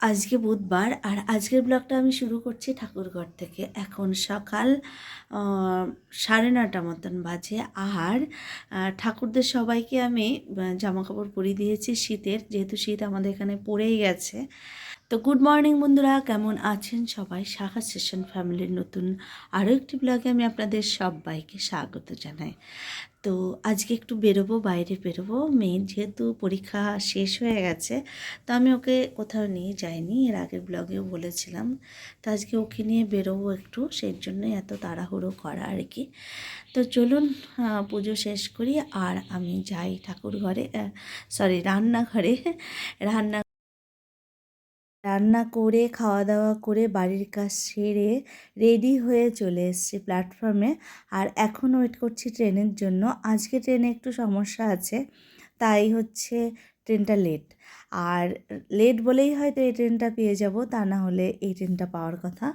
আজকে বুধবার, আর আজকের ব্লগটা আমি শুরু করছি ঠাকুরঘর থেকে। এখন সকাল সাড়ে নটা মতন বাজে। আর ঠাকুরদের সবাইকে আমি জামা কাপড় পরিয়ে দিয়েছি শীতের, যেহেতু শীত আমাদের এখানে পড়েই গেছে। তো গুড মর্নিং বন্ধুরা, কেমন আছেন সবাই? শাখা সেশন ফ্যামিলির নতুন আরও একটি ব্লগে আমি আপনাদের সবাইকে স্বাগত জানাই। তো আজকে একটু বেরোবো, বাইরে বেরোবো। মেয়ের যেহেতু পরীক্ষা শেষ হয়ে গেছে, তো আমি ওকে কোথাও নিয়ে যাইনি। এর আগের ব্লগেও বলেছিলাম। তো আজকে ওকে নিয়ে বেরোবো একটু, সেই জন্যই এত তাড়াহুড়ো করা আর কি। তো চলুন পুজো শেষ করি। আর আমি যাই ঠাকুর ঘরে সরি রান্নাঘরে। রান্না রান্না করে খাওয়া দাওয়া করে বাড়ির কাজ সেরে রেডি হয়ে চলে এসেছি প্ল্যাটফর্মে। আর এখন ওয়েট করছি ট্রেনের জন্য। আজকে ট্রেনে একটু সমস্যা আছে, তাই হচ্ছে ট্রেনটা লেট। আর লেট বলেই হয়তো এই ট্রেনটা পেয়ে যাব, তা না হলে এই ট্রেনটা পাওয়ার কথা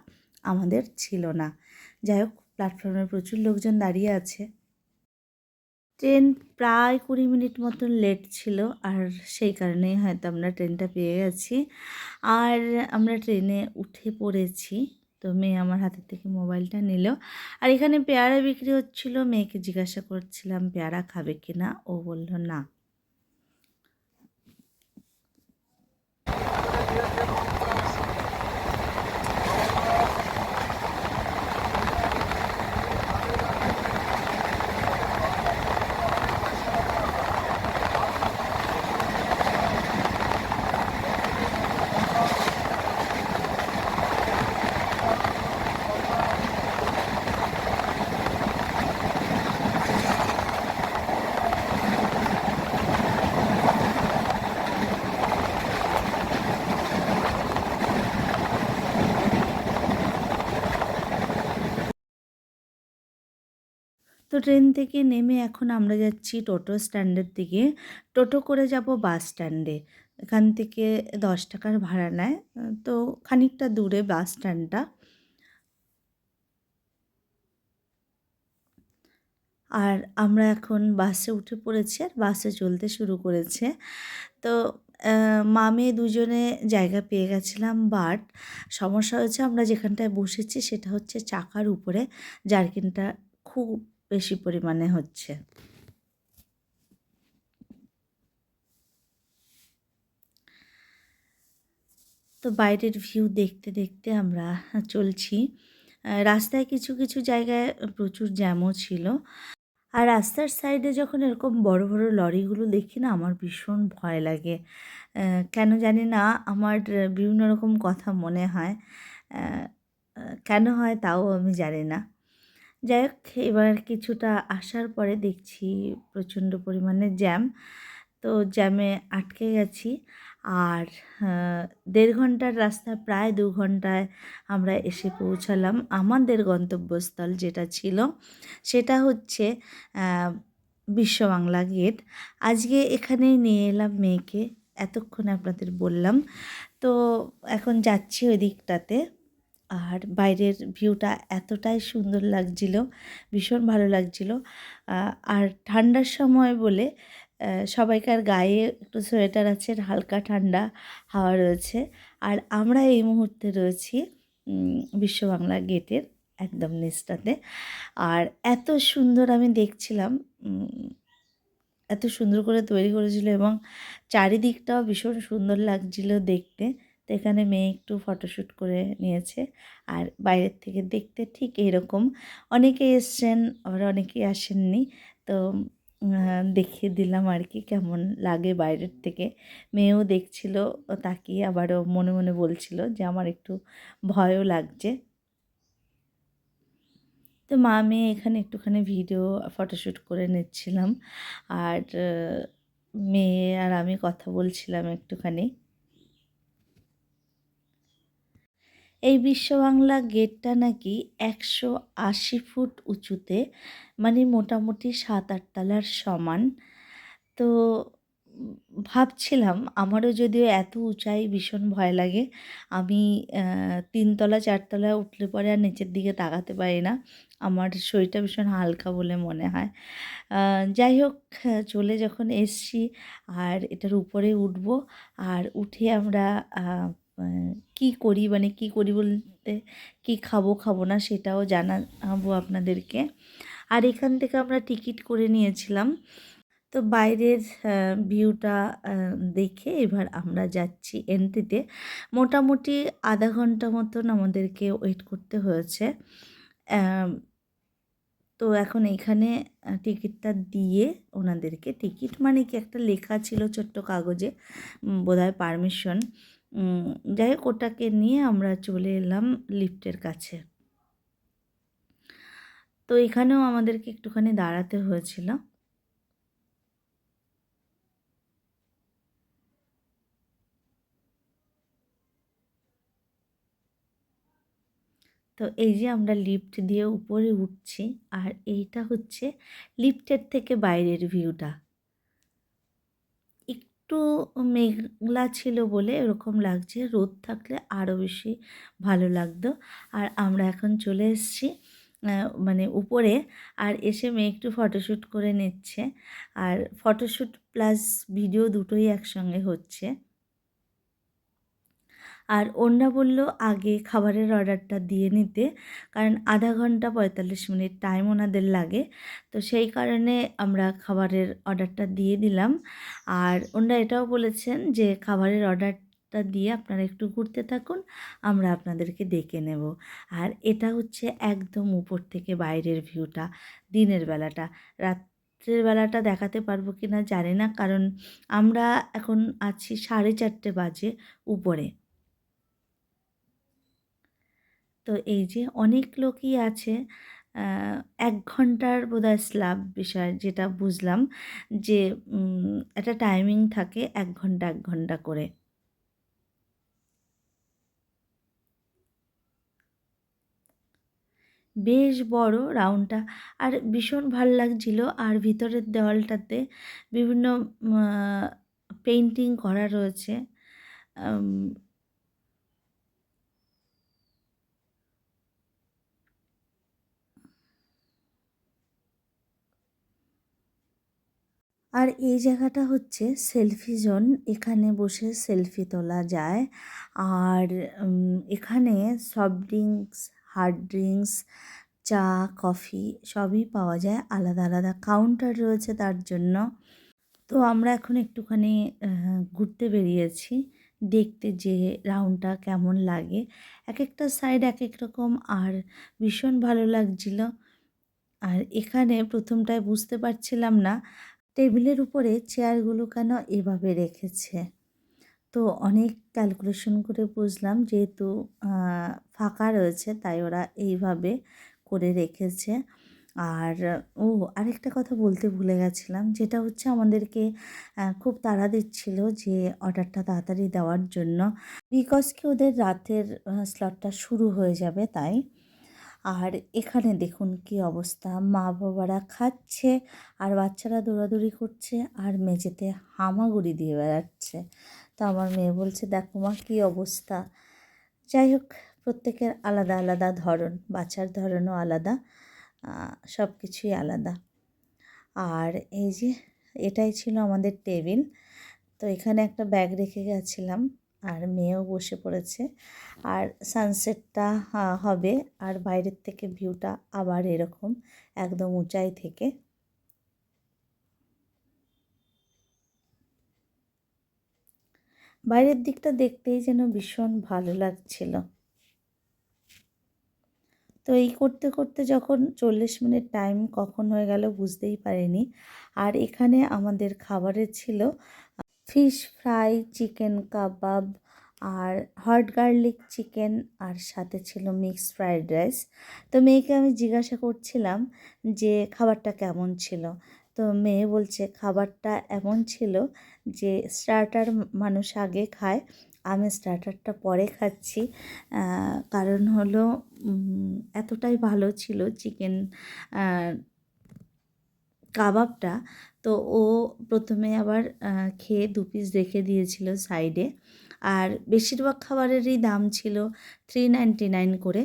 আমাদের ছিল না। যাই হোক, প্ল্যাটফর্মে প্রচুর লোকজন দাঁড়িয়ে আছে। ট্রেন প্রায় কুড়ি মিনিট মতন লেট ছিল, আর সেই কারণেই হয়তো আমরা ট্রেনটা পেয়ে গেছি। আর আমরা ট্রেনে উঠে পড়েছি, তো মেয়ে আমার হাতের থেকে মোবাইলটা নিল। আর এখানে পেয়ারা বিক্রি হচ্ছিল, মেয়েকে জিজ্ঞাসা করছিলাম, পেয়ারা খাবে কি না ও বলল, না। তো ট্রেন থেকে নেমে এখন আমরা যাচ্ছি টোটো স্ট্যান্ডের দিকে। টোটো করে যাব বাস স্ট্যান্ডে। এখান থেকে দশ টাকার ভাড়া নেয়। তো খানিকটা দূরে বাস স্ট্যান্ডটা। আর আমরা এখন বাসে উঠে পড়েছি আর বাসে চলতে শুরু করেছে। তো মা মেয়ে দুজনে জায়গা পেয়ে গেছিলাম বাট সমস্যা হয়েছে আমরা যেখানটায় বসেছি সেটা হচ্ছে চাকার উপরে। জার্কিনটা খুব বেশি পরিমাণে হচ্ছে। তো বাইরের ভিউ দেখতে দেখতে আমরা চলছি। রাস্তায় কিছু কিছু জায়গায় প্রচুর জ্যামও ছিল। আর রাস্তার সাইডে যখন এরকম বড় বড় লরিগুলো দেখি না, আমার ভীষণ ভয় লাগে। কেন জানি না, আমার বিভিন্ন রকম কথা মনে হয়। কেন হয় তাও আমি জানি না। যাই হোক, এবার কিছুটা আসার পরে দেখছি প্রচণ্ড পরিমাণে জ্যাম। তো জ্যামে আটকে গেছি। আর দেড় ঘণ্টার রাস্তা, প্রায় দু ঘন্টায় আমরা এসে পৌঁছালাম। আমাদের গন্তব্যস্থল যেটা ছিল, সেটা হচ্ছে বিশ্ব বাংলা গেট। আজকে এখানেই নিয়ে এলাম মেয়েকে, এতক্ষণে আপনাদের বললাম। তো এখন যাচ্ছি ওই দিকটাতে। আর বাইরের ভিউটা এতটাই সুন্দর লাগছিল, ভীষণ ভালো লাগছিল। আর ঠান্ডার সময় বলে সবাইকার গায়ে একটু সোয়েটার আছে, হালকা ঠান্ডা হাওয়া রয়েছে। আর আমরা এই মুহূর্তে রয়েছি বিশ্ব বাংলা গেটের একদম নিচটাতে। আর এত সুন্দর আমি দেখছিলাম এত সুন্দর করে তৈরি করেছিল এবং চারিদিকটাও ভীষণ সুন্দর লাগছিল দেখতে। তো এখানে মেয়ে একটু ফটোশ্যুট করে নিয়েছে। আর বাইরের থেকে দেখতে ঠিক এরকম। অনেকে এসছেন, আবার অনেকেই আসেননি। তো দেখিয়ে দিলাম আর কি কেমন লাগে বাইরের থেকে। মেয়েও দেখছিল, তাকিয়ে আবারও মনে মনে বলছিল যে আমার একটু ভয়ও লাগছে। তো মা, মেয়ে এখানে একটুখানি ভিডিও ফটোশ্যুট করে নিচ্ছিলাম। আর মেয়ে আর আমি কথা বলছিলাম একটুখানি। এই বিশ্ব বাংলা গেটটা নাকি একশো আশি ফুট উঁচুতে মানে মোটামুটি সাত আট তলার সমান। তো ভাবছিলাম আমারও যদিও এত উঁচাই ভীষণ ভয় লাগে, আমি তিনতলা চারতলা উঠলে পরে আর নিচের দিকে তাকাতে পারি না। আমার শরীরটা ভীষণ হালকা বলে মনে হয়। যাই হোক, চলে যখন এসছি আর এটার উপরে উঠবো, আর উঠে আমরা কি করি মানে কি করি বলতে কি খাব খাব না সেটাও জানাব আপনাদেরকে। আর এখান থেকে আমরা টিকিট করে নিয়েছিলাম। তো বাইরের ভিউটা দেখে এবার আমরা যাচ্ছি এন্ট্রিতে। মোটামুটি আধা ঘণ্টা মতন আমাদেরকে ওয়েট করতে হয়েছে। তো এখন এখানে টিকিটটা দিয়ে ওনাদেরকে টিকিট মানে কি একটা লেখা ছিল ছোট্ট কাগজে বোধহয় পারমিশন। যাই হোক, ওটাকে নিয়ে আমরা চলে এলাম লিফটের কাছে। তো এখানেও আমাদেরকে একটুখানি দাঁড়াতে হয়েছিল। তো এই যে আমরা লিফট দিয়ে উপরে উঠছি, আর এইটা হচ্ছে লিফটের থেকে বাইরের ভিউটা। একটু মেঘলা ছিল বলে এরকম লাগছে। রোদ থাকলে আরও বেশি ভালো লাগতো। আর আমরা এখন চলে এসেছি মানে উপরে। আর এসে মেয়ে একটু ফটোশ্যুট করে নিচ্ছে। আর ফটোশ্যুট প্লাস ভিডিও দুটোই একসঙ্গে হচ্ছে। আর অন্যা বলল, আগে খাবারের অর্ডারটা দিয়ে নিতে, কারণ আধা ঘণ্টা পঁয়তাল্লিশ মিনিট টাইম ওনাদের লাগে। তো সেই কারণে আমরা খাবারের অর্ডারটা দিয়ে দিলাম। আর ওনারা এটাও বলেছেন যে, খাবারের অর্ডারটা দিয়ে আপনারা একটু ঘুরতে থাকুন, আমরা আপনাদেরকে ডেকে নেব। আর এটা হচ্ছে একদম উপর থেকে বাইরের ভিউটা, দিনের বেলাটা। রাত রাত্রের বেলাটা দেখাতে পারব কি না জানি না, কারণ আমরা এখন আছি সাড়ে চারটে বাজে উপরে। তো এই যে অনেক লোকই আছে এক ঘণ্টার বোধহয় স্ল্যাব বিষয় যেটা বুঝলাম যে একটা টাইমিং থাকে এক ঘণ্টা এক ঘণ্টা করে। বেশ বড় রাউন্ডটা আর ভীষণ ভালো লাগছিল। আর ভিতরের দেওয়ালটাতে বিভিন্ন পেন্টিং করা রয়েছে। আর এই জায়গাটা হচ্ছে সেলফি জোন। এখানে বসে সেলফি তোলা যায়। আর এখানে সফট ড্রিঙ্কস, হার্ড ড্রিঙ্কস, চা, কফি সবই পাওয়া যায়। আলাদা আলাদা কাউন্টার রয়েছে তার জন্য। তো আমরা এখন একটুখানি ঘুরতে বেরিয়েছি। দেখতে যে রাউন্ডটা কেমন লাগে। এক একটা সাইড এক এক রকম আর ভীষণ ভালো লাগছিল। আর এখানে প্রথমটায় বুঝতে পারছিলাম না টেবিলের উপরে চেয়ারগুলো কেন এভাবে রেখেছে? তো অনেক ক্যালকুলেশন করে বুঝলাম যেহেতু ফাঁকা রয়েছে তাই ওরা এইভাবে করে রেখেছে। আর, ও, আরেকটা কথা বলতে ভুলে গেছিলাম যেটা হচ্ছে আমাদেরকে খুব তাড়া দিচ্ছিল যে অর্ডারটা তাড়াতাড়ি দেওয়ার জন্য। বিকজ কি ওদের রাতের স্লটটা শুরু হয়ে যাবে তাই। আর এখানে দেখুন কি অবস্থা। মা বাবারা খাচ্ছে, আর বাচ্চারা দৌড়াদৌড়ি করছে, আর মেঝেতে হামাগুড়ি দিয়ে বেড়াচ্ছে। তো আমার মেয়ে বলছে, দেখো মা, কী অবস্থা। যাই হোক, প্রত্যেকের আলাদা আলাদা ধরন, বাচ্চার ধরনও আলাদা সব কিছুই আলাদা। আর এই যে, এটাই ছিল আমাদের টেবিল। তো এখানে একটা ব্যাগ রেখে গেছিলাম। আর মেয়েও বসে পড়েছে। আর সানসেটটা হবে। আর বাইরের থেকে ভিউটা আবার এরকম, একদম উঁচাই থেকে। বাইরের দিকটা দেখতেই যেন ভীষণ ভালো লাগছিল। তো এই করতে করতে যখন চল্লিশ মিনিট টাইম কখন হয়ে গেল বুঝতেই পারিনি। আর এখানে আমাদের খাবারের ছিল ফিশ ফ্রাই, চিকেন কাবাব আর হট গার্লিক চিকেন আর সাথে ছিল মিক্সড ফ্রাইড রাইস। তো মেয়েকে আমি জিজ্ঞাসা করছিলাম যে খাবারটা কেমন ছিল? তো মেয়ে বলছে, খাবারটা এমন ছিল যে স্টার্টার মানুষ আগে খায়, আমি স্টার্টারটা পরে খাচ্ছি। কারণ হলো এতটাই ভালো ছিল চিকেন কাবাবটা তো ও প্রথমে আবার খেয়ে দু পিস রেখে দিয়েছিল সাইডে আর বেশিরভাগ খাবারেরই দাম ছিল থ্রি নাইনটি নাইন করে।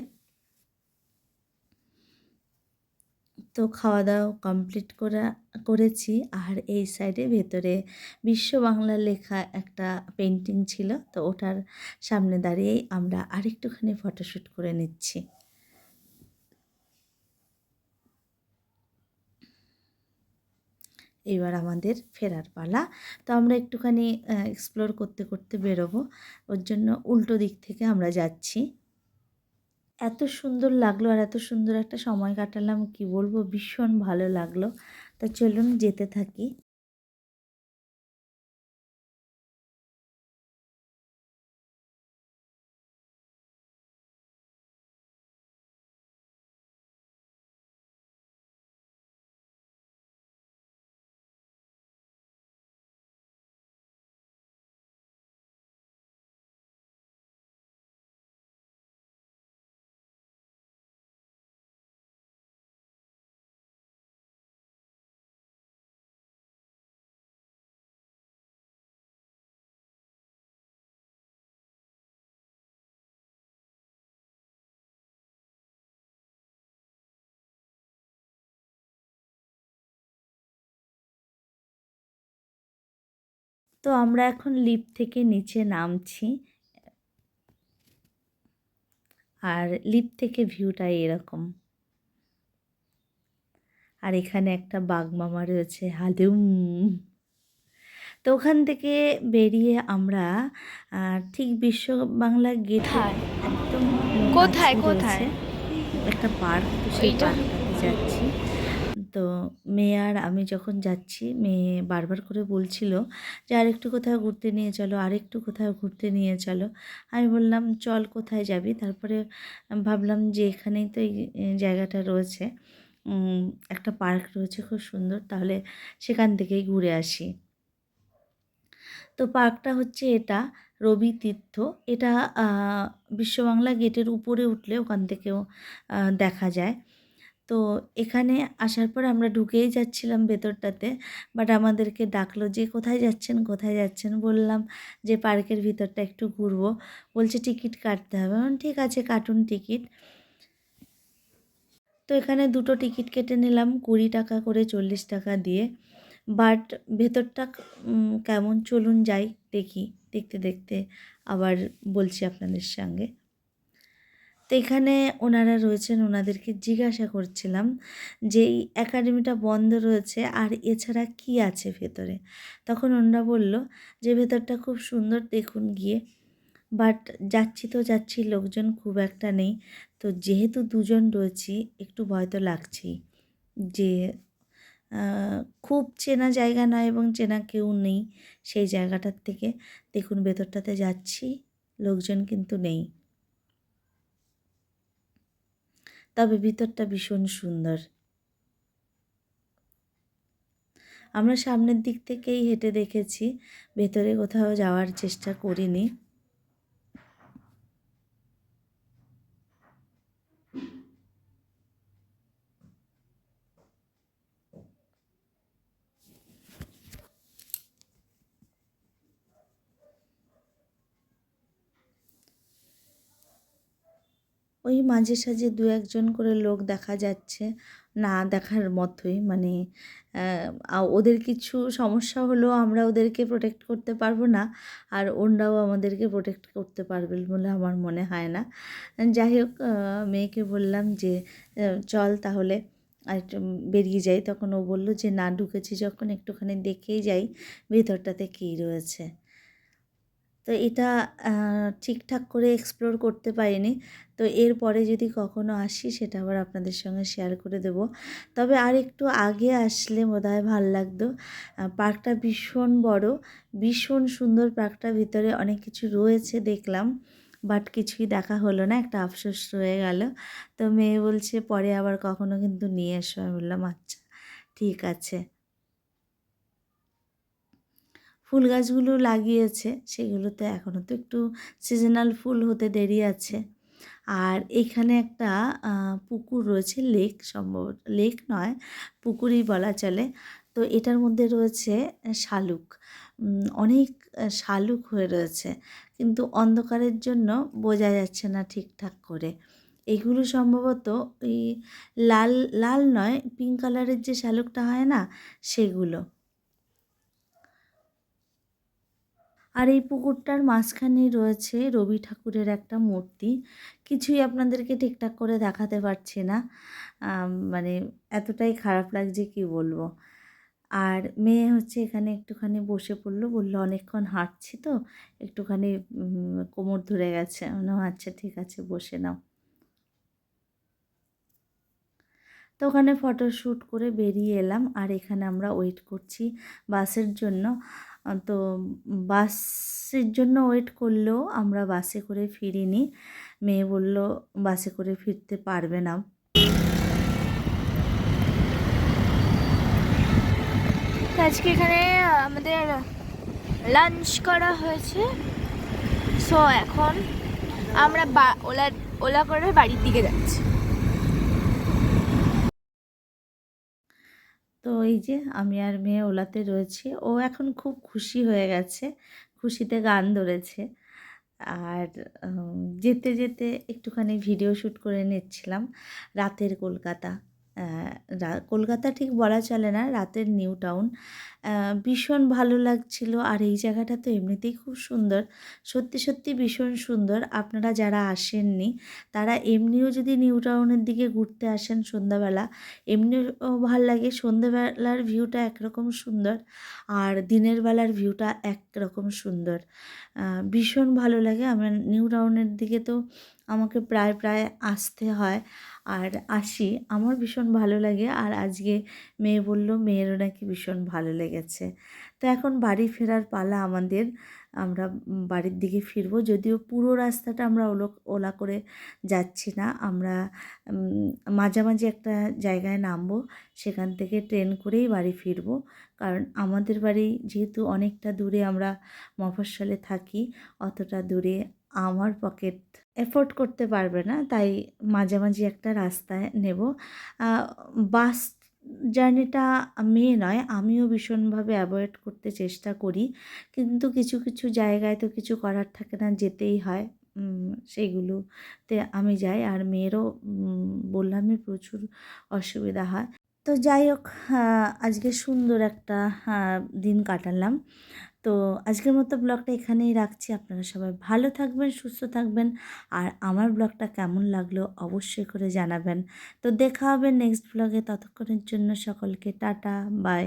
তো খাওয়া দাওয়া কমপ্লিট করা, করেছি। আর এই সাইডে ভেতরে বিশ্ব বাংলা লেখা একটা পেন্টিং ছিল। তো ওটার সামনে দাঁড়িয়েই আমরা আরেকটুখানি ফটোশ্যুট করে নিচ্ছি। এবার আমাদের ফেরার পালা। তো আমরা একটুখানি এক্সপ্লোর করতে করতে বেরোবো। ওর জন্য উল্টো দিক থেকে আমরা যাচ্ছি। এত সুন্দর লাগল আর এত সুন্দর একটা সময় কাটালাম, কি বলব? ভীষণ ভালো লাগল। তা চলুন যেতে থাকি। তো আমরা এখন লিফট থেকে নিচে নামছি। আর লিফট থেকে ভিউটা এরকম। আর এখানে একটা বাঘমামা রয়েছে হালুম। তো ওখান থেকে বেরিয়ে আমরা ঠিক বিশ্ব বাংলা গেট একদম কোথায় কোথায়? একটা পার্ক তো সেই পার্কটাতে যাচ্ছি। তো মেয়ে আর আমি যখন যাচ্ছি, মেয়ে বারবার করে বলছিল যে, আরেকটু কোথাও ঘুরতে নিয়ে চলো, আরেকটু কোথাও ঘুরতে নিয়ে চলো। আমি বললাম, চল, কোথায় যাবি? তারপরে ভাবলাম যে, এখানেই তো এই জায়গাটা রয়েছে। একটা পার্ক রয়েছে খুব সুন্দর, তাহলে সেখান থেকেই ঘুরে আসি। তো পার্কটা হচ্ছে এটা, রবি তীর্থ। এটা বিশ্ববাংলা গেটের উপরে উঠলে ওখান থেকেও দেখা যায়। তো এখানে আসার পর আমরা ঢুকেই যাচ্ছিলাম ভেতরটাতে। বাট আমাদেরকে ডাকলো যে, কোথায় যাচ্ছেন? কোথায় যাচ্ছেন? বললাম যে, পার্কের ভিতরটা একটু ঘুরবো। বলছে, টিকিট কাটতে হবে। ঠিক আছে, কাটুন টিকিট। তো এখানে দুটো টিকিট কেটে নিলাম, কুড়ি টাকা করে চল্লিশ টাকা দিয়ে। বাট ভেতরটা কেমন চলুন যাই দেখি। দেখতে দেখতে আবার বলছি আপনাদের সঙ্গে। তো এখানে ওনারা রয়েছেন, ওনাদেরকে জিজ্ঞাসা করছিলাম যে, এই একাডেমিটা বন্ধ রয়েছে আর এছাড়া কি আছে ভেতরে? তখন ওনারা বলল যে, ভেতরটা খুব সুন্দর দেখুন গিয়ে, বাট যাচ্ছি তো যাচ্ছি, লোকজন খুব একটা নেই। তো যেহেতু দুজন রয়েছি, একটু ভয় তো লাগছেই যে খুব চেনা জায়গা নয় এবং চেনা কেউ নেই সেই জায়গাটার থেকে। দেখুন ভেতরটাতে যাচ্ছি, লোকজন কিন্তু নেই। তবে ভিতরটা ভীষণ সুন্দর। আমরা সামনের দিক থেকেই হেঁটে দেখেছি, ভেতরে কোথাও যাওয়ার চেষ্টা করিনি। ওই মাঝে সাঝে দু একজন করে লোক দেখা যাচ্ছে, না দেখার মতোই। মানে ওদের কিছু সমস্যা হলেও আমরা ওদেরকে প্রোটেক্ট করতে পারব না, আর ওনরাও আমাদেরকে প্রোটেক্ট করতে পারবে বলে আমার মনে হয় না। যাই হোক মেয়েকে বললাম যে চল তাহলে আর বেরিয়ে যাই। তখন ও বলল যে, না, ঢুকেছি যখন, একটুখানি দেখেই যাই, ভেতরটাতে কী রয়েছে? তো এটা ঠিকঠাক করে এক্সপ্লোর করতে পারিনি। তো এরপরে যদি কখনো আসি, সেটা আবার আপনাদের সঙ্গে শেয়ার করে দেব। তবে আর একটু আগে আসলে বোধহয় ভালো লাগতো। পার্কটা ভীষণ বড়, ভীষণ সুন্দর পার্কটার ভিতরে অনেক কিছু রয়েছে দেখলাম বাট কিছুই দেখা হলো না, একটা আফসোস রয়ে গেল। তো মেয়ে বলছে, পরে আবার কখনো কিন্তু নিয়ে এসো। আমি বললাম আচ্ছা ঠিক আছে। ফুল গাছগুলো লাগিয়েছে, সেগুলোতে এখনও তো একটু সিজনাল ফুল হতে দেরি আছে। আর এখানে একটা পুকুর রয়েছে লেক সম্ভবত লেক নয়, পুকুরই বলা চলে। তো এটার মধ্যে রয়েছে শালুক। অনেক শালুক হয়ে রয়েছে, কিন্তু অন্ধকারের জন্য বোঝা যাচ্ছে না ঠিকঠাক করে। এগুলো সম্ভবত ওই লাল লাল নয় পিঙ্ক কালারের যে শালুকটা হয় না, সেগুলো। আর এই পুকুরটার মাঝখানেই রয়েছে রবি ঠাকুরের একটা মূর্তি। কিছুই আপনাদেরকে ঠিকঠাক করে দেখাতে পারছি না। মানে এতটাই খারাপ লাগছে কি বলব? আর মেয়ে হচ্ছে এখানে একটুখানি বসে পড়ল, বলল অনেকক্ষণ হাঁটছি তো, একটুখানি কোমর ধরে গেছে। আচ্ছা ঠিক আছে, বসে নাও। তো ওখানে ফটো শ্যুট করে বেরিয়ে এলাম। আর এখানে আমরা ওয়েট করছি বাসের জন্য। তো বাসের জন্য ওয়েট করলেও আমরা বাসে করে ফিরিনি। মেয়ে বলল, বাসে করে ফিরতে পারবে না। আজকে এখানে আমাদের লাঞ্চ করা হয়েছে। সো এখন আমরা বা- ওলা ওলা করে বাড়ির দিকে যাচ্ছি। তো এই যে আমি আর মেয়ে ওলাতে রয়েছি। ও এখন খুব খুশি হয়ে গেছে, খুশিতে গান ধরেছে। আর যেতে যেতে একটুখানি ভিডিও শ্যুট করে নিচ্ছিলাম রাতের কলকাতা। কলকাতা ঠিক বলা চলে না, রাতের নিউ টাউন। ভীষণ ভালো লাগছিল। আর এই জায়গাটা তো এমনিতেই খুব সুন্দর। সত্যি সত্যি ভীষণ সুন্দর। আপনারা যারা আসেননি, তারা এমনিও যদি নিউ টাউনের দিকে ঘুরতে আসেন সন্ধ্যাবেলা, এমনিও ভালো লাগে। সন্ধ্যেবেলার ভিউটা একরকম সুন্দর আর দিনের বেলার ভিউটা একরকম সুন্দর। ভীষণ ভালো লাগে। আমার নিউ টাউনের দিকে তো আমাকে প্রায় প্রায় আসতে হয়। আর আসি, আমার ভীষণ ভালো লাগে। আর আজকে মেয়ে বলল, মেয়েরও নাকি ভীষণ ভালো লেগেছে। তো এখন বাড়ি ফেরার পালা আমাদের। আমরা বাড়ির দিকে ফিরবো। যদিও পুরো রাস্তাটা আমরা ওলো, ওলা করে যাচ্ছি না। আমরা মাঝামাঝি একটা জায়গায় নামবো। সেখান থেকে ট্রেন করেই বাড়ি ফিরবো। কারণ আমাদের বাড়ি যেহেতু অনেকটা দূরে আমরা মফস্বলে থাকি, অতটা দূরে আমার পকেট এফোর্ড করতে পারবে না, তাই মাঝামাঝি একটা রাস্তায় নেব। বাস জার্নিটা মেয়ে নয়, আমিও ভীষণভাবে অ্যাভয়েড করতে চেষ্টা করি, কিন্তু কিছু কিছু জায়গায় তো কিছু করার থাকে না, যেতেই হয়। সেইগুলোতে আমি যাই, আর মেয়েরও বললামই প্রচুর অসুবিধা হয়। তো যাই হোক আজকে সুন্দর একটা দিন কাটালাম। তো আজকের মতো ব্লগটা এখানেই রাখছি। আপনারা সবাই ভালো থাকবেন, সুস্থ থাকবেন। আর আমার ব্লগটা কেমন লাগল অবশ্যই করে জানাবেন। তো দেখা হবে নেক্সট ব্লগে ততক্ষণের জন্য সকলকে টাটা বাই